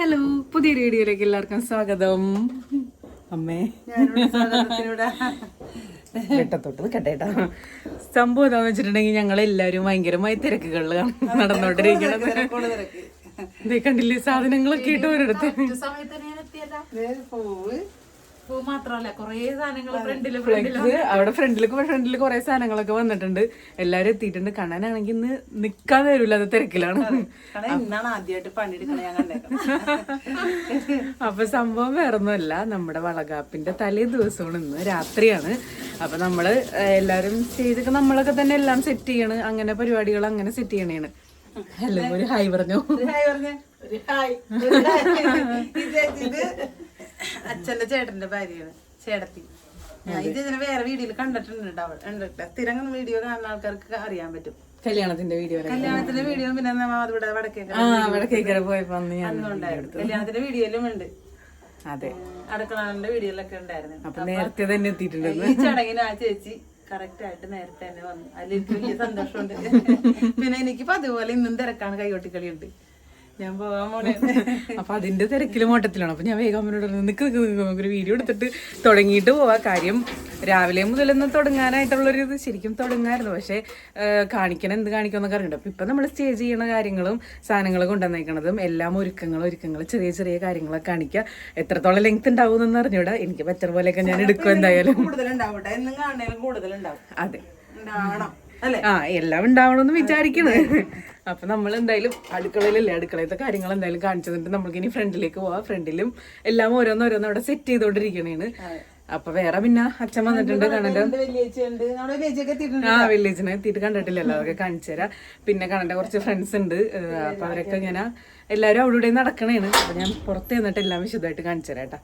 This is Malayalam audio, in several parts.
ഹലോ പുതിയ വീഡിയോയിലേക്ക് എല്ലാവർക്കും സ്വാഗതം. അമ്മേ. വെട്ടത്തോട്ട് കേട്ടേട്ടാ സംഭവം എന്താന്ന് വെച്ചിട്ടുണ്ടെങ്കിൽ ഞങ്ങൾ എല്ലാവരും ഭയങ്കരമായി തിരക്കുകളിലാണ് നടന്നോണ്ടിരിക്കണത് കണ്ടില്ലേ സാധനങ്ങളൊക്കെ ഇട്ട് ഒരിടത്ത് പൂ കൊറേ സാധനങ്ങൾ ഫ്രണ്ടിൽ ഫ്ലെക്സ് അവിടെ ഫ്രണ്ടിലേക്ക് ഫ്രണ്ടിൽ കുറെ സാധനങ്ങളൊക്കെ വന്നിട്ടുണ്ട്. എല്ലാരും എത്തിയിട്ടുണ്ട്. കാണാനാണെങ്കിൽ ഇന്ന് നിക്കാൻ തരൂല അത് തിരക്കിലാണ്. കാരണം ഇന്നാണ് ആദ്യമായിട്ട് പണിയെടുക്കണേ ഞാൻ കണ്ടേക്കാം അപ്പൊ സംഭവം വേറൊന്നുമല്ല. നമ്മുടെ വളകാപ്പിന്റെ തലേ ദിവസമാണ് ഇന്ന് രാത്രിയാണ്. അപ്പൊ നമ്മൾ എല്ലാരും ചെയ്തൊക്കെ നമ്മളൊക്കെ തന്നെ എല്ലാം സെറ്റ് ചെയ്യണ്. അങ്ങനെ പരിപാടികൾ അങ്ങനെ സെറ്റ് ചെയ്യണേണ്. ഹലോ ഒരു ഹായ് പറഞ്ഞു? ഒരു ഹായ് പറഞ്ഞേ. ഹായ് അച്ഛന്റെ ചേട്ടന്റെ ഭാര്യയാണ് ചേട്ടത്തി. ഇത് ഇതിനെ വേറെ വീഡിയോയിൽ കണ്ടിട്ടുണ്ട്? കണ്ടിട്ടില്ല സ്ഥിരം വീഡിയോ കാണുന്ന ആൾക്കാർക്ക് അറിയാൻ പറ്റും. കല്യാണത്തിന്റെ വീഡിയോ കല്യാണത്തിന്റെ വീഡിയോ പിന്നെ നമ്മ വടക്കേക്കര പോയപ്പോ കല്യാണത്തിന്റെ വീഡിയോയിലും ഉണ്ട്. അതെ. അടുക്കളാളിന്റെ വീഡിയോയിലൊക്കെ ഉണ്ടായിരുന്നു. അപ്പൊ നേരത്തെ തന്നെ എത്തിയിട്ടുണ്ട് ഈ ചടങ്ങിന് ആ ചേച്ചി കറക്റ്റ് ആയിട്ട് നേരത്തെ തന്നെ വന്നു. അതിൽ എനിക്ക് വലിയ സന്തോഷമുണ്ട്. പിന്നെ എനിക്കിപ്പോ അതുപോലെ ഇന്നും തിരക്കാണ് കൈകൊട്ടിക്കളി ഉണ്ട് ഞാൻ പോകാൻ പോണേ അപ്പൊ അതിന്റെ തിരക്കിലും ഓട്ടത്തിലാണ്. അപ്പൊ ഞാൻ വേഗം അമ്മനോട് നിനക്ക് നിക്ക് നിക്ക് നിക്ക് നമുക്കൊരു വീഡിയോ എടുത്തിട്ട് തുടങ്ങിയിട്ട് പോവാ. കാര്യം രാവിലെ മുതലൊന്ന് തുടങ്ങാനായിട്ടുള്ളൊരു ഇത് ശരിക്കും തുടങ്ങായിരുന്നു. പക്ഷെ കാണിക്കണം എന്ത് കാണിക്കണം എന്നൊക്കെ അറിയണ്ട അപ്പൊ ഇപ്പൊ നമ്മൾ സ്റ്റേജ് ചെയ്യുന്ന കാര്യങ്ങളും സാധനങ്ങൾ കൊണ്ടുവന്നേക്കണതും എല്ലാം ഒരുക്കങ്ങൾ ഒരുക്കങ്ങൾ ചെറിയ ചെറിയ കാര്യങ്ങളൊക്കെ കാണിക്കുക എത്രത്തോളം ലെങ്ത് ഉണ്ടാവും എന്ന് അറിഞ്ഞൂടാ. എനിക്ക് പറ്റുന്ന പോലെയൊക്കെ ഞാൻ എടുക്കും എന്തായാലും. അതെ. ആ എല്ലാം ഉണ്ടാവണമെന്ന് വിചാരിക്കണേ. അപ്പൊ നമ്മൾ എന്തായാലും അടുക്കളയിലല്ലേ അടുക്കളയിലത്തെ കാര്യങ്ങൾ എന്തായാലും കാണിച്ചതിട്ട് നമ്മൾക്ക് ഇനി ഫ്രണ്ടിലേക്ക് പോവാം. ഫ്രണ്ടിലും എല്ലാം ഓരോന്നോരോന്ന് അവിടെ സെറ്റ് ചെയ്തോണ്ടിരിക്കണേണ്. അപ്പൊ വേറെ പിന്നെ അച്ഛൻ വന്നിട്ടുണ്ട് കണ്ണന്റെ ആ വില്ലേജിനെ എത്തിയിട്ട് കണ്ടിട്ടില്ലല്ലോ അതൊക്കെ കാണിച്ചു തരാം. പിന്നെ കണ്ണന്റെ കുറച്ച് ഫ്രണ്ട്സ് ഉണ്ട്. അപ്പൊ അവരൊക്കെ ഇങ്ങനെ എല്ലാരും അവിടെ ഇവിടെ നടക്കണേണ്. അപ്പൊ ഞാൻ പുറത്ത് ചെന്നിട്ട് എല്ലാം വിശദമായിട്ട് കാണിച്ചു തരാം കേട്ടാ.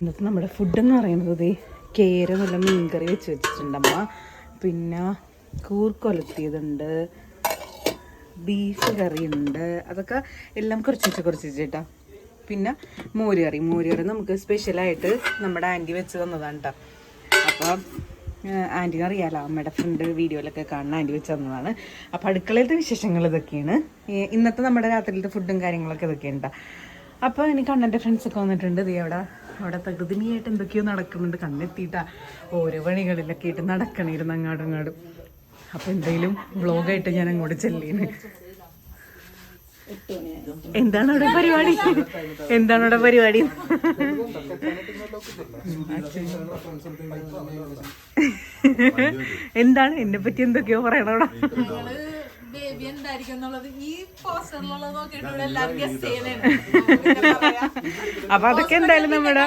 ഇന്നത്തെ നമ്മുടെ ഫുഡ് എന്ന് പറയുന്നത് കേര നല്ല മീൻകറി വെച്ച് വെച്ചിട്ടുണ്ടമ്മ പിന്നെ കൂർക്കൊലത്തിയതുണ്ട്. ബീഫ് കറി ഉണ്ട് അതൊക്കെ എല്ലാം കുറച്ച് കുറച്ച് വെച്ചിട്ടാ പിന്നെ മോര് കറി. മോര് കറി നമുക്ക് സ്പെഷ്യലായിട്ട് നമ്മുടെ ആന്റി വെച്ച് തന്നതാണ് കേട്ടോ. അപ്പം ആന്റിനെ അറിയാലോ അമ്മയുടെ ഫ്രണ്ട് വീഡിയോയിലൊക്കെ കാണുന്ന ആന്റി വെച്ച് തന്നതാണ്. അപ്പോൾ അടുക്കളയിലത്തെ വിശേഷങ്ങൾ ഇതൊക്കെയാണ്. ഇന്നത്തെ നമ്മുടെ രാത്രിയിലത്തെ ഫുഡും കാര്യങ്ങളൊക്കെ ഇതൊക്കെയാണ് കേട്ടോ. അപ്പോൾ എനിക്ക് കണ്ണന്റെ ഫ്രണ്ട്സൊക്കെ വന്നിട്ടുണ്ട്. ദേ അവിടെ അവിടെ തകൃതിനിയായിട്ട് എന്തൊക്കെയോ നടക്കുന്നുണ്ട്. കണ്ണെത്തിയിട്ടാ ഓരോ പണികളിലൊക്കെ ആയിട്ട് നടക്കണിരുന്നു അങ്ങാടും അങ്ങാടും അപ്പോൾ എന്തെങ്കിലും വ്ളോഗായിട്ട് ഞാൻ അങ്ങോട്ട് ചെല്ലിന് എന്താണ് അവിടെ പരിപാടി? എന്താണ് അവിടെ പരിപാടി? എന്താണ്? എന്നെ പറ്റി എന്തൊക്കെയോ പറയണ അവിടെ. ഞങ്ങൾ ബേബി എന്തായിരിക്കും എന്നുള്ളത് ഈ പോസ്റ്ററിലുള്ളത് നോക്കിയിട്ട് എല്ലാരും ഗസ് ചെയ്യണേണ് അപ്പൊ അതൊക്കെ എന്തായാലും നമ്മുടെ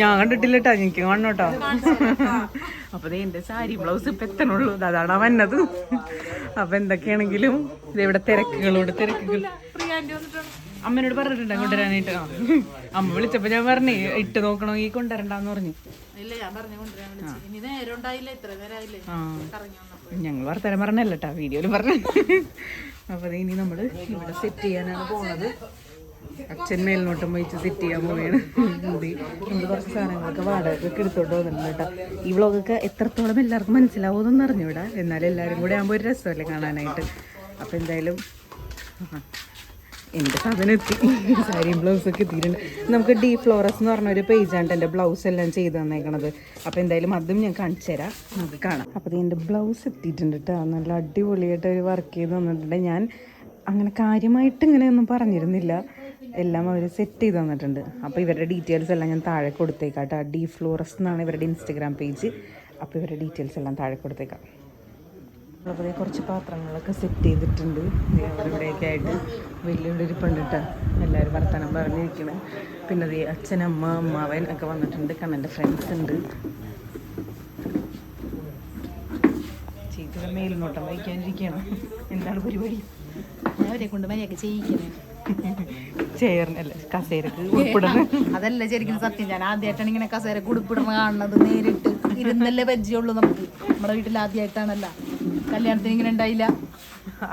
ഞാൻ കണ്ടിട്ടില്ല കേട്ടോ എനിക്ക് കാണണോട്ടോ. അപ്പൊ ദേ എന്റെ സാരി ബ്ലൗസ് ഇപ്പൊ എത്തണുള്ളൂ. അതാണ് വന്നത്. അപ്പൊ എന്തൊക്കെയാണെങ്കിലും ഇത് ഇവിടെ തിരക്കുകളോട് തിരക്കുകൾ. അമ്മനോട് പറഞ്ഞിട്ടുണ്ടോ കൊണ്ടുവരാനായിട്ട്. അമ്മ വിളിച്ചപ്പോ ഞാൻ പറഞ്ഞേ ഇട്ട് നോക്കണോ ഈ കൊണ്ടുവരണ്ടെന്ന് പറഞ്ഞു. ഇല്ല ഞാൻ പറഞ്ഞു കൊണ്ടുവരാൻ വിളിച്ചു. ഇനി നേരം ഉണ്ടായില്ല ഇത്ര നേരം ആയില്ലേ? കറങ്ങി വന്നപ്പോ. ഞങ്ങൾ വർത്തനം പറഞ്ഞല്ല കേട്ടോ വീഡിയോയിൽ പറഞ്ഞു. അപ്പൊ ഇനി നമ്മൾ ഇവിടെ സെറ്റ് ചെയ്യാനാണ് പോണത്. അച്ഛൻ മേൽനോട്ടം വഹിച്ച് സെറ്റ് ചെയ്യാൻ പോവുകയാണ് മുടി നമ്മൾ കുറച്ച് സാധനങ്ങളൊക്കെ വാടകയൊക്കെ എടുത്തോണ്ട് വന്നിട്ടുണ്ട് കേട്ടോ ഈ വ്ളോഗൊക്കെ എത്രത്തോളം എല്ലാവർക്കും മനസ്സിലാവുമെന്നൊന്നും അറിഞ്ഞൂടാ. എന്നാലും എല്ലാവരും കൂടെ ആകുമ്പോൾ ഒരു രസമല്ലേ കാണാനായിട്ട്. അപ്പോൾ എന്തായാലും എന്റെ സാധനം എത്തി സാരിയും ബ്ലൗസൊക്കെ എത്തിയിട്ടുണ്ട് നമുക്ക് ഡി ഫ്ലോറസ് എന്ന് പറഞ്ഞ ഒരു പേജാണ് എന്റെ ബ്ലൗസ് എല്ലാം ചെയ്ത് തന്നേക്കണത്. അപ്പോൾ എന്തായാലും അതും ഞാൻ കാണിച്ചു തരാം. നമുക്ക് കാണാം. അപ്പോൾ എന്റെ ബ്ലൗസ് എത്തിയിട്ടുണ്ട് കേട്ടോ. നല്ല അടിപൊളിയായിട്ട് ഒരു വർക്ക് ചെയ്ത് തന്നിട്ടുണ്ട്. ഞാൻ അങ്ങനെ കാര്യമായിട്ട് ഇങ്ങനെ ഇങ്ങനെയൊന്നും പറഞ്ഞിരുന്നില്ല. എല്ലാം അവർ സെറ്റ് ചെയ്ത് തന്നിട്ടുണ്ട്. അപ്പോൾ ഇവരുടെ ഡീറ്റെയിൽസ് എല്ലാം ഞാൻ താഴെ കൊടുത്തേക്കാം കേട്ടോ. ഡി ഫ്ലോറസ് എന്നാണ് ഇവരുടെ ഇൻസ്റ്റഗ്രാം പേജ് അപ്പോൾ ഇവരുടെ ഡീറ്റെയിൽസ് എല്ലാം താഴെ കൊടുത്തേക്കാം. അപ്പോൾ കുറച്ച് പാത്രങ്ങളൊക്കെ സെറ്റ് ചെയ്തിട്ടുണ്ട്. അവരുടെയൊക്കെ ആയിട്ട് വലിയ ഇരിപ്പുണ്ട് കേട്ടോ എല്ലാവരും വർത്തമാനം പറഞ്ഞിരിക്കണം. പിന്നെ ദേ അച്ഛനമ്മ അമ്മാവൻ ഒക്കെ വന്നിട്ടുണ്ട്. കണ്ണന്റെ ഫ്രണ്ട്സ് ഉണ്ട്. ചീത്തയുടെ മേൽനോട്ടം വഹിക്കാനിരിക്കണം എന്താണ് പരിപാടി? ഞാൻ അവരെ കൊണ്ട് മര്യാദ ചെയ്യിക്കണേ. കസേരക്ക് അതല്ല ശരിക്കും സത്യം. ഞാൻ ആദ്യമായിട്ടാണ് ഇങ്ങനെ കസേരക്ക് കുടുപ്പിടണ കാണുന്നത് നേരിട്ട്. ഇരുന്നല്ലേ പരിചയമുള്ളൂ നമുക്ക്. നമ്മുടെ വീട്ടിൽ ആദ്യമായിട്ടാണല്ല കല്യാണത്തിന് ഇങ്ങനെ ഉണ്ടായില്ല?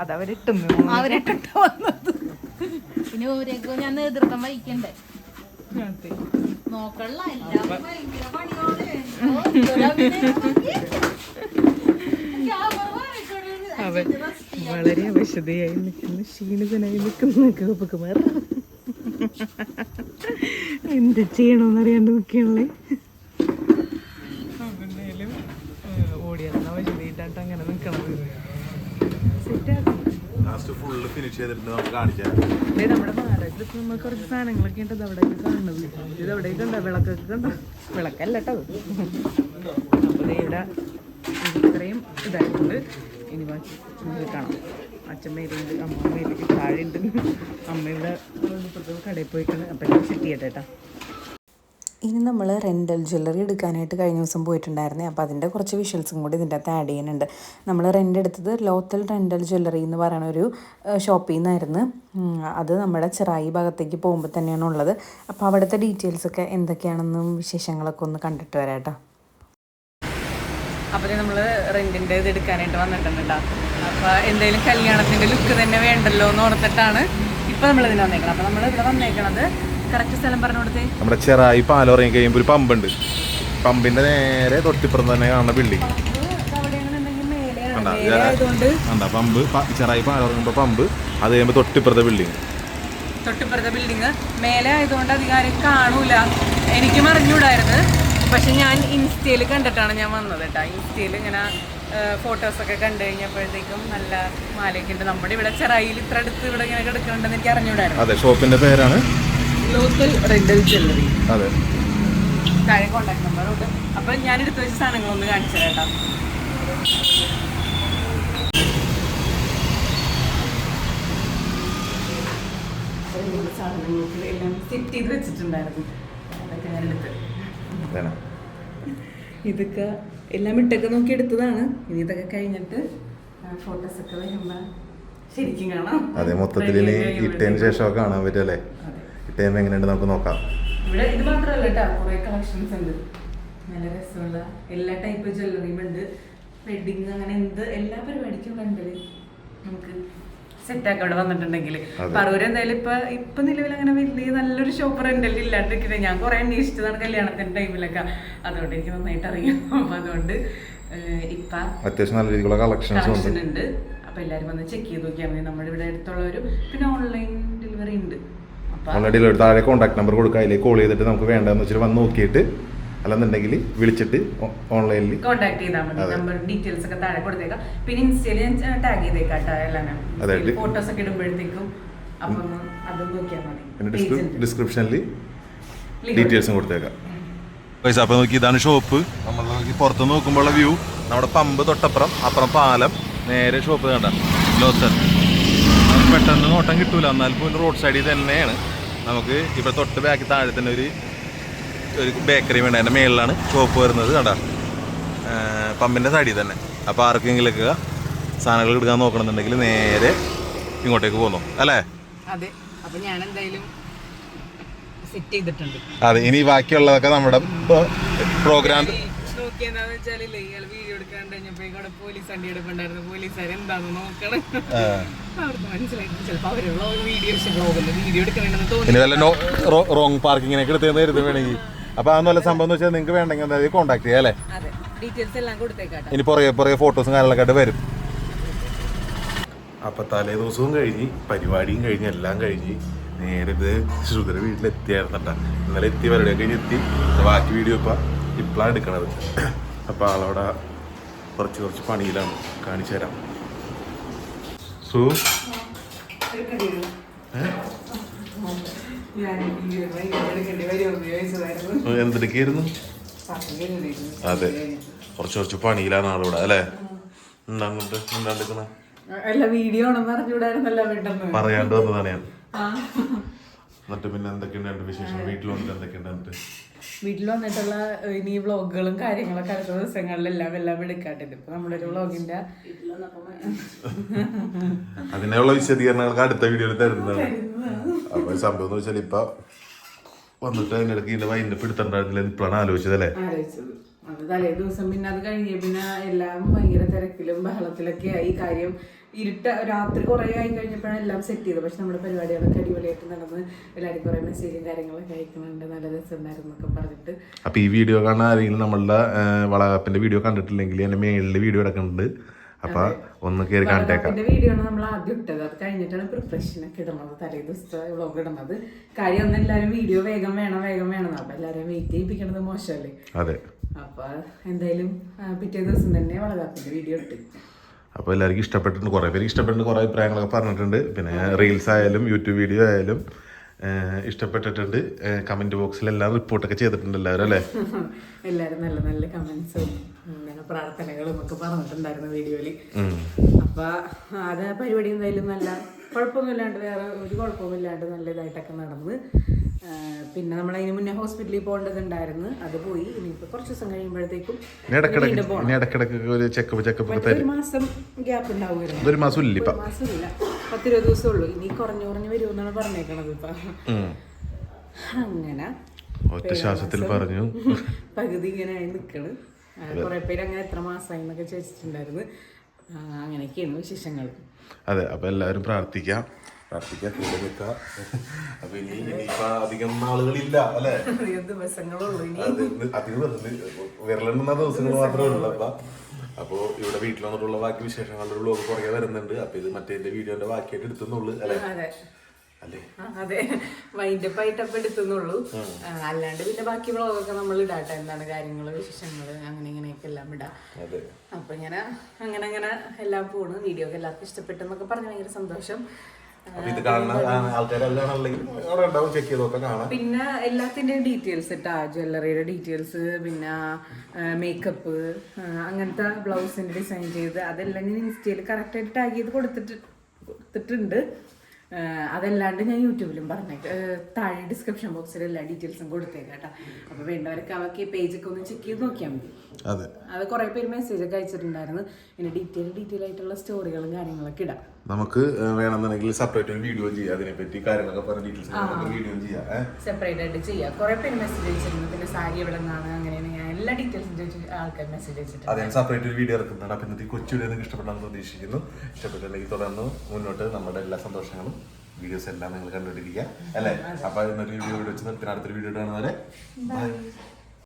അതവരിട്ടുന്നു അവരിട്ടിട്ട് വന്നത്. പിന്നെ ഓരേക്കോ ഞാൻ നേതൃത്വം വഹിക്കണ്ടേ? നോക്കള്ള ഭയങ്കര. അതെ വളരെ വിശദയായി നിൽക്കുന്ന. ക്ഷീണിതനായി നിൽക്കുന്നു. ഗോപകുമാർ. എന്ത് ചെയ്യണോന്നറിയാണ്ട് നിൽക്കണല്ലേ ഫിനിഷ് ചെയ്തിട്ട് നമുക്ക് ദേ നമ്മുടെ വാടകയ്ക്ക് നമ്മൾ കുറച്ച് സാധനങ്ങളൊക്കെ ഉണ്ട്. അവിടെ കാണുന്നത്. ഇത് അവിടെയൊക്കെ ഉണ്ടോ. വിളക്കൊക്കെ കണ്ടോ? വിളക്കല്ല കേട്ടോ അപ്പോൾ ഇവിടെ ഇത്രയും ഇതായിട്ടുണ്ട്. ഇനി ബാക്കി നമുക്ക് കാണാം. അച്ഛൻ മേലുണ്ട് അമ്മ മേലേക്ക് താഴെയുണ്ട് അമ്മ ഇവിടെ ഇപ്പുറത്ത് കടയിൽ പോയിട്ടുണ്ട് അപ്പം ഞാൻ സെറ്റ് ചെയ്യട്ടെ കേട്ടോ. ഇനി നമ്മൾ റെന്റൽ ജ്വല്ലറി എടുക്കാനായിട്ട് കഴിഞ്ഞ ദിവസം പോയിട്ടുണ്ടായിരുന്നേ. അപ്പോൾ അതിന്റെ കുറച്ച് വിഷ്വൽസും കൂടി ഇതിന്റെ അകത്ത് ആഡ് ചെയ്യുന്നുണ്ട്. നമ്മൾ റെന്റ് എടുത്തത് ലോത്തൽ റെന്റൽ ജ്വല്ലറി എന്ന് പറയുന്ന ഒരു ഷോപ്പിൽ നിന്നായിരുന്നു. അത് നമ്മുടെ ചെറായി ഭാഗത്തേക്ക് പോകുമ്പോൾ തന്നെയാണ് ഉള്ളത്. അപ്പോൾ അവിടുത്തെ ഡീറ്റെയിൽസൊക്കെ എന്തൊക്കെയാണെന്നും വിശേഷങ്ങളൊക്കെ ഒന്ന് കണ്ടിട്ട് വരാം കേട്ടോ. അപ്പോൾ നമ്മൾ റെന്റിന്റെ ഇത് എടുക്കാനായിട്ട് വന്നിട്ടുണ്ട് അപ്പോൾ എന്തെങ്കിലും കല്യാണത്തിന്റെ ലുക്ക് തന്നെ വേണ്ടല്ലോ എന്ന് ഓർത്തിട്ടാണ് ഇപ്പോൾ നമ്മൾ ഇതിന് വന്നേക്കണം അപ്പോൾ നമ്മൾ ഇവിടെ വന്നേക്കണത് കറക്റ്റ് സ്ഥലം പറഞ്ഞു കൊടുത്തേ നമ്മുടെ ചെറായി പാലം ഇറങ്ങി കഴിയുമ്പോൾ ഒരു പമ്പുണ്ട്. പമ്പിന്റെ നേരെ തൊട്ടിപ്പുറം തന്നെ കാണുന്ന ബിൽഡിംഗ് കണ്ട? പമ്പ്. ചെറായി പാലം ഇറങ്ങുമ്പോൾ പമ്പ്. അത് കഴിയുമ്പോൾ തൊട്ടിപ്പുറത്തെ ബിൽഡിംഗ് തൊട്ടിപ്പുറത്തെ ബിൽഡിങ് മേലെ ആയതുകൊണ്ട് അധികാരം കാണൂല. എനിക്കും അറിഞ്ഞൂടായിരുന്നു. പക്ഷെ ഞാൻ ഇൻസ്റ്റയിൽ കണ്ടിട്ടാണ് ഞാൻ വന്നത് കേട്ടോ. ഇൻസ്റ്റയിൽ ഇങ്ങനെ ഫോട്ടോസൊക്കെ കണ്ടു കഴിഞ്ഞപ്പോഴത്തേക്കും നല്ല മാലയൊക്കെ ഉണ്ട്. നമ്മുടെ ഇവിടെ ചെറായിൽ ഇത്ര അടുത്ത് ഇവിടെ ഇങ്ങനെ കിടക്കുന്നുണ്ടെന്ന് എനിക്ക് അറിഞ്ഞൂടായിരുന്നു. അതെ ഷോപ്പിന്റെ പേരാണ് ലോക്കൽ റെന്റൽ ജ്വല്ലറി അതെ. താഴെ അപ്പം ഞാൻ എടുത്തു വെച്ച സാധനങ്ങളൊന്ന് കാണിച്ചു തരാം സാധനങ്ങൾക്ക് എല്ലാം സെറ്റ് ചെയ്ത് വെച്ചിട്ടുണ്ടായിരുന്നു. അതൊക്കെ ഞാൻ എടുത്ത് ഇതൊക്കെ എല്ലാം ഇട്ടൊക്കെ നോക്കി എടുത്തതാണ്. ഇനി ഇതൊക്കെ കഴിഞ്ഞിട്ട് ഫോട്ടോസ് ഒക്കെ വരുമ്പോൾ ശരിക്കും കാണാം. അതെ മൊത്തത്തിൽ ഇട്ടതിന് ശേഷം കാണാൻ പറ്റും അല്ലേ? ഇട്ടയുമ്പോൾ എങ്ങനെയുണ്ട് നമുക്ക് നോക്കാം. ഇവിടെ ഇത് മാത്രമല്ല കേട്ടോ കുറേ കളക്ഷൻസ് ഉണ്ട്. നല്ല രസമുള്ള എല്ലാ ടൈപ്പ് ജ്വല്ലറിയും ഉണ്ട്. വെഡിങ് അങ്ങനെ എന്ത് എല്ലാ പരിപാടിക്കും കണ്ടത് നമുക്ക് സെറ്റാക്കി അവിടെ വന്നിട്ടുണ്ടെങ്കിൽ അതെ. എന്തായാലും ഇപ്പൊ ഇപ്പൊ നിലവിൽ അങ്ങനെ വലിയ നല്ലൊരു ഷോപ്പ് റെന്റൽ ഇല്ലാണ്ടിരിക്കുന്നത് ഞാൻ കുറെ അന്വേഷിച്ചതാണ് കല്യാണത്തിന്റെ ടൈമിലൊക്കെ അതുകൊണ്ട് എനിക്ക് നന്നായിട്ട് അറിയാം. അപ്പൊ അതുകൊണ്ട് ഇപ്പൊ അത്യാവശ്യം നല്ല രീതിയിലുള്ള കളക്ഷൻസ് ഉണ്ട്. കളക്ഷൻ ഉണ്ട്. അപ്പൊ എല്ലാരും വന്ന് ചെക്ക് ചെയ്ത് നോക്കിയാൽ മതി. നമ്മുടെ ഇവിടെ അടുത്തുള്ളവരും പിന്നെ ഓൺലൈൻ ഡെലിവറി ഉണ്ട്. അപ്പൊ ഓൾറെഡി ഒരു താഴെ കോൺടാക്ട് നമ്പർ കൊടുക്കുക. അതിലേക്ക് കോൾ ചെയ്തിട്ട് നമുക്ക് വേണ്ടതെന്ന് വെച്ചിട്ട് വന്ന് നോക്കിയിട്ട് അല്ലെന്നുണ്ടെങ്കിൽ വിളിച്ചിട്ട് ഓൺലൈനിൽ കോൺടാക്ട് ചെയ്താൽ മതി. നമ്പർ ഡീറ്റെയിൽസ് ഒക്കെ താഴെ കൊടുത്തേക്കാം. പിന്നെ ഇൻസ്റ്റയിൽ ഞാൻ ടാഗ് ചെയ്തേക്കാം എല്ലാം ഫോട്ടോസ് ഒക്കെ ഇടുമ്പോഴത്തേക്കും അപ്പം അത് നോക്കിയാൽ മതി. ഡിസ്ക്രിപ്ഷനിൽ ഡീറ്റെയിൽസും കൊടുത്തേക്കാം. പൈസ അപ്പോൾ നോക്കി ഇതാണ് ഷോപ്പ് നമ്മൾ നോക്കി പുറത്ത് നോക്കുമ്പോഴുള്ള വ്യൂ നമ്മുടെ പമ്പ് തൊട്ടപ്പുറം അപ്പുറം പാലം നേരെ ഷോപ്പ് കണ്ട. നമുക്ക് പെട്ടെന്ന് നോട്ടം കിട്ടൂല. എന്നാൽ പോലും റോഡ് സൈഡിൽ തന്നെയാണ്. നമുക്ക് ഇവിടെ തൊട്ട് ബാക്കി താഴെ തന്നെ ഒരു ഒരു ബേക്കറി വേണ്ട അതിന്റെ മേളിലാണ് ഷോപ്പ് വരുന്നത് കണ്ടാ. പമ്പിന്റെ സൈഡിൽ തന്നെ. അപ്പോൾ ആർക്കെങ്കിലൊക്കെ സാധനങ്ങൾ എടുക്കാൻ നോക്കണമെന്നുണ്ടെങ്കിൽ നേരെ ഇങ്ങോട്ടേക്ക് പോന്നു. അല്ലേ? അതെ. അപ്പൊ ഞാൻ എന്തായാലും സെറ്റ് ചെയ്തിട്ടുണ്ട്. അതെ ഇനി ബാക്കിയുള്ളതൊക്കെ നമ്മുടെ പ്രോഗ്രാം നോക്കിയെന്താന്ന് വെച്ചാലില്ലേ വീഡിയോ എടുക്കാൻ പോലീസ് വണ്ടി എടുപ്പുണ്ടായിരുന്നു. പോലീസുകാർ എന്താന്ന് നോക്കണം. അവർക്ക് മനസ്സിലായി ചിലപ്പോ അവരുള്ള വീഡിയോ വീഡിയോ എടുക്കണമെന്ന് തോന്നി ഇനി വല്ല റോങ് പാർക്കിങ്ങിനൊക്കെ എടുത്ത് തരുന്നത് വേണമെങ്കിൽ. അപ്പൊ അതൊന്നും വല്ല സംഭവം എന്ന് വെച്ചാൽ നിങ്ങൾക്ക് വേണ്ടെങ്കിൽ എന്താ കോൺടാക്ട് ചെയ്യാം അല്ലേ? അതെ. ഡീറ്റെയിൽസ് എല്ലാം കൊടുത്തേക്കാട്ടെ. ഇനി പുറകെ പുറകെ ഫോട്ടോസും കാര്യങ്ങളൊക്കെ ആയിട്ട് വരും. അപ്പൊ തലേ ദിവസവും കഴിഞ്ഞ് പരിപാടിയും കഴിഞ്ഞ് എല്ലാം കഴിഞ്ഞ് നേരെ ഇത് ശ്രുതര വീട്ടിലെത്തിയായിരുന്നട്ടാ. ഇന്നലെ എത്തി പരിപാടിയൊക്കെ കഴിഞ്ഞ് എത്തി. ബാക്കി വീഡിയോ ഇപ്പൊ ഇപ്പോഴാണ് എടുക്കണത്. അപ്പൊ ആളവിടെ കുറച്ച് കുറച്ച് പണിയിലാണ് കാണിച്ചു തരാം. സു? എന്തെടുക്കായിരുന്നു? അതെ. കുറച്ച് കുറച്ച് പണിയിലാണ് ആളിവിടെ അല്ലേ? അങ്ങോട്ട്? എന്താണ്ടിക്കണ വീഡിയോ പറയാണ്ട് വന്നതാണ് ഞാൻ. എന്നിട്ട് പിന്നെ എന്തൊക്കെയുണ്ട് വിശേഷം വീട്ടിലുണ്ട് എന്തൊക്കെയുണ്ട് വീട്ടിൽ വന്നിട്ടുള്ള ഇനി വ്ളോഗുകളും കാര്യങ്ങളൊക്കെ അടുത്ത ദിവസങ്ങളിലെല്ലാം എല്ലാം എടുക്കാട്ടെ ഇപ്പൊ നമ്മുടെ ഒരു വ്ളോഗിന്റെ അതിനുള്ള വിശദീകരണങ്ങൾ അടുത്ത വീഡിയോയിൽ തരുന്നതാണ്. അപ്പൊ സംഭവം എന്ന് വെച്ചാൽ ഇപ്പൊ വന്നിട്ട് അതിനിടയ്ക്ക് ഇടയ്ക്ക് ഇതിന്റെ വൈകിട്ട് പിടുത്തണ്ടായിരുന്നില്ല ഇപ്പോഴാണ് ആലോചിച്ചത് അല്ലേ? ആലോചിച്ചത്. അത് തലേ ദിവസം പിന്നെ അത് കഴിഞ്ഞ പിന്നെ എല്ലാം ഭയങ്കര തിരക്കിലും ബഹളത്തിലൊക്കെ ആയി. കാര്യം ഇരുട്ട രാത്രി കുറേ ആയി കഴിഞ്ഞപ്പോഴാണ് എല്ലാം സെറ്റ് ചെയ്തത്. പക്ഷെ നമ്മുടെ പരിപാടികളൊക്കെ അടിപൊളിയായിട്ട് നടന്ന് എല്ലാവരും കുറേ മെസ്സേജും കാര്യങ്ങളൊക്കെ അയക്കുന്നുണ്ട്. നല്ല രസമുണ്ടായിരുന്നു എന്നൊക്കെ പറഞ്ഞിട്ട്. അപ്പൊ ഈ വീഡിയോ കാണാൻ ആരെങ്കിലും നമ്മളുടെ വളകപ്പിന്റെ വീഡിയോ കണ്ടിട്ടില്ലെങ്കിൽ എന്റെ മേളിൽ വീഡിയോ എടുക്കുന്നുണ്ട് അപ്പൊ ഒന്ന് കേറി കണ്ടേക്കാം. എന്റെ വീഡിയോ ആണ് നമ്മൾ ആദ്യം ഇട്ടത്. അത് കഴിഞ്ഞിട്ടാണ് പ്രിപ്പറേഷൻ ഒക്കെ ഇടുന്നത്. തലേ ദിവസത്തെ വ്ളോഗ് ഇടുന്നത്. കാര്യം ഒന്നും എല്ലാവരും വീഡിയോ വേഗം വേണം വേഗം വേണം അപ്പൊ എല്ലാവരും വെയിറ്റ് ചെയ്യിപ്പിക്കണത് മോശമല്ലേ? അതെ. അപ്പൊ എന്തായാലും പിറ്റേ ദിവസം തന്നെ വളകാപ്പിന്റെ വീഡിയോ ഇട്ട്. അപ്പോൾ എല്ലാവർക്കും ഇഷ്ടപ്പെട്ടിട്ടുണ്ട്. കുറേ പേര് ഇഷ്ടപ്പെട്ടിട്ടുണ്ട്. കുറേ അഭിപ്രായങ്ങളൊക്കെ പറഞ്ഞിട്ടുണ്ട്. പിന്നെ റീൽസ് ആയാലും യൂട്യൂബ് വീഡിയോ ആയാലും ഇഷ്ടപ്പെട്ടിട്ടുണ്ട്. കമന്റ് ബോക്സിൽ എല്ലാം റിപ്പോർട്ടൊക്കെ ചെയ്തിട്ടുണ്ട് എല്ലാവരും അല്ലേ? എല്ലാരും നല്ല നല്ല കമന്റ്സും പ്രാർത്ഥനകളും ഒക്കെ പറഞ്ഞിട്ടുണ്ടായിരുന്നു വീഡിയോയിൽ. അപ്പൊ അത് പരിപാടി എന്തായാലും നല്ല കുഴപ്പമൊന്നുമില്ലാണ്ട് വേറെ ഒരു കുഴപ്പമൊന്നുമില്ലാണ്ട് നല്ല ഇതായിട്ടൊക്കെ നടന്ന്. പിന്നെ നമ്മൾ അതിന് മുന്നേ ഹോസ്പിറ്റലിൽ പോകേണ്ടതുണ്ടായിരുന്നു. അത് പോയി. ഇനിയിപ്പോ കുറച്ച് ദിവസം കഴിയുമ്പോഴത്തേക്കും ഒരു മാസം ഗ്യാപ്പ് ഉണ്ടാവുമായിരുന്നു. ഒരു മാസം ഇല്ല. പത്തിരുപത് ദിവസമേ ഉള്ളൂ. ഇനി കുറഞ്ഞു കുറഞ്ഞു വരുമെന്നാണ് പറഞ്ഞേക്കണത് ഇപ്പൊ. അങ്ങനെ ഒറ്റ ശ്വാസത്തിൽ പറഞ്ഞു. പകുതി ഇങ്ങനെ ആയി നിൽക്കണ് കുറെ പേര് അങ്ങനെ എത്ര മാസമായി എന്നൊക്കെ ചോദിച്ചിട്ടുണ്ടായിരുന്നു. അങ്ങനെയൊക്കെയാണ് വിശേഷങ്ങൾ. അതെ അപ്പൊ എല്ലാവരും പ്രാർത്ഥിക്കാം. പ്രാർത്ഥിക്കാം കൂടെ നിൽക്കാം. അപ്പൊ ഇനി ഇനിയിപ്പോ അധികം നാളുകളില്ല അല്ലേ? ദിവസങ്ങളുള്ളൂ അധികം വിരലെണ്ണുന്ന ദിവസങ്ങൾ മാത്രമേ ഉള്ളൂ അപ്പൊ അപ്പോ ഇവിടെ വീട്ടിൽ വന്നിട്ടുള്ള ബാക്കി വിശേഷങ്ങളുടെ ബ്ലോഗ് പുറകെ വരുന്നുണ്ട്. അപ്പൊ ഇത് മറ്റേ വീഡിയോന്റെ ബാക്കിയായിട്ട് എടുത്തുന്നുള്ളു അല്ലേ? അതെ. അപ്പൊ വൈൻഡപ്പ് ആയിട്ടപ്പം എടുത്തുന്നുള്ളൂ അല്ലാണ്ട് പിന്നെ ബാക്കി വ്ളോഗൊക്കെ നമ്മൾ ഇടാട്ടെ. എന്താണ് കാര്യങ്ങൾ വിശേഷങ്ങൾ അങ്ങനെ ഇങ്ങനെയൊക്കെ എല്ലാം ഇടാം. അപ്പൊ ഇങ്ങനെ അങ്ങനെ അങ്ങനെ എല്ലാം പോണു. വീഡിയോ ഒക്കെ എല്ലാവർക്കും ഇഷ്ടപ്പെട്ടെന്നൊക്കെ പറഞ്ഞ് ഭയങ്കര സന്തോഷം. അപ്പൊ ഇത് കാണുന്ന ആൾക്കാരെല്ലാം അല്ലെങ്കിൽ അവിടെ ഉണ്ടാവും ചെക്ക് ചെയ്തൊക്കെ കാണാം. പിന്നെ എല്ലാത്തിന്റെയും ഡീറ്റെയിൽസ് ഇട്ടാ ജ്വല്ലറിയുടെ ഡീറ്റെയിൽസ് പിന്നെ മേക്കപ്പ് അങ്ങനത്തെ ബ്ലൗസിന്റെ ഡിസൈൻ ചെയ്ത് അതെല്ലാം ഞാൻ ഇൻസ്റ്റയിൽ കറക്റ്റായിട്ട് ടാഗ് ചെയ്ത് കൊടുത്തിട്ട് കൊടുത്തിട്ടുണ്ട്. അതല്ലാണ്ട് ഞാൻ യൂട്യൂബിലും പറഞ്ഞേക്ക് താഴെ ഡിസ്ക്രിപ്ഷൻ ബോക്സിൽ എല്ലാ ഡീറ്റെയിൽസും കൊടുത്തേക്കാം കേട്ടോ അപ്പോൾ വേണ്ടവരൊക്കെ അവർക്ക് പേജൊക്കെ ഒന്ന് ചെക്ക് ചെയ്ത് നോക്കിയാൽ മതി. അതെ. കുറേ പേര് മെസ്സേജ് ഒക്കെ അയച്ചിട്ടുണ്ടായിരുന്നു. പിന്നെ ഡീറ്റെയിൽ ഡീറ്റെയിൽ ആയിട്ടുള്ള സ്റ്റോറികളും കാര്യങ്ങളൊക്കെ ഇടാം. നമുക്ക് വേണമെന്നുണ്ടെങ്കിൽ സെപ്പറേറ്റ് ഒരു വീഡിയോ ചെയ്യാം. അതിനെപ്പറ്റി കാര്യങ്ങളൊക്കെ പറഞ്ഞ ഡീറ്റെയിൽസ് വീഡിയോ ചെയ്യാം? സെപ്പറേറ്റ് ആയിട്ട് ചെയ്യാം. കുറെ പേര് മെസ്സേജ് അയച്ചിരുന്നു. പിന്നെ സാരി എവിടെ നിന്നാണ് അങ്ങനെയാണ് എല്ലാ ഡീറ്റെയിൽസും ചോദിച്ചു ആൾക്കാർ മെസ്സേജ് അയച്ചിട്ടുണ്ട്. അതെ ഞാൻ സെപ്പറേറ്റ് ഒരു വീഡിയോ ഇറക്കുന്നുണ്ട് അപ്പൊ ഇന്നത്തെ കൊച്ചുവിടെ കൊച്ചു വീഡിയോ നിങ്ങൾക്ക് ഇഷ്ടപ്പെടാൻ പ്രതീക്ഷിക്കുന്നു ഇഷ്ടപ്പെട്ടില്ലെങ്കിൽ തുടർന്ന് മുന്നോട്ട് നമ്മുടെ എല്ലാ സന്തോഷങ്ങളും വീഡിയോസ് എല്ലാം നിങ്ങൾ കണ്ടുകൊണ്ടിരിക്കുക. അല്ലേ? അപ്പൊ ഇന്നൊരു വീഡിയോ വെച്ച് നിർത്തി അടുത്തൊരു വീഡിയോ കാണുന്നവരെ ബൈ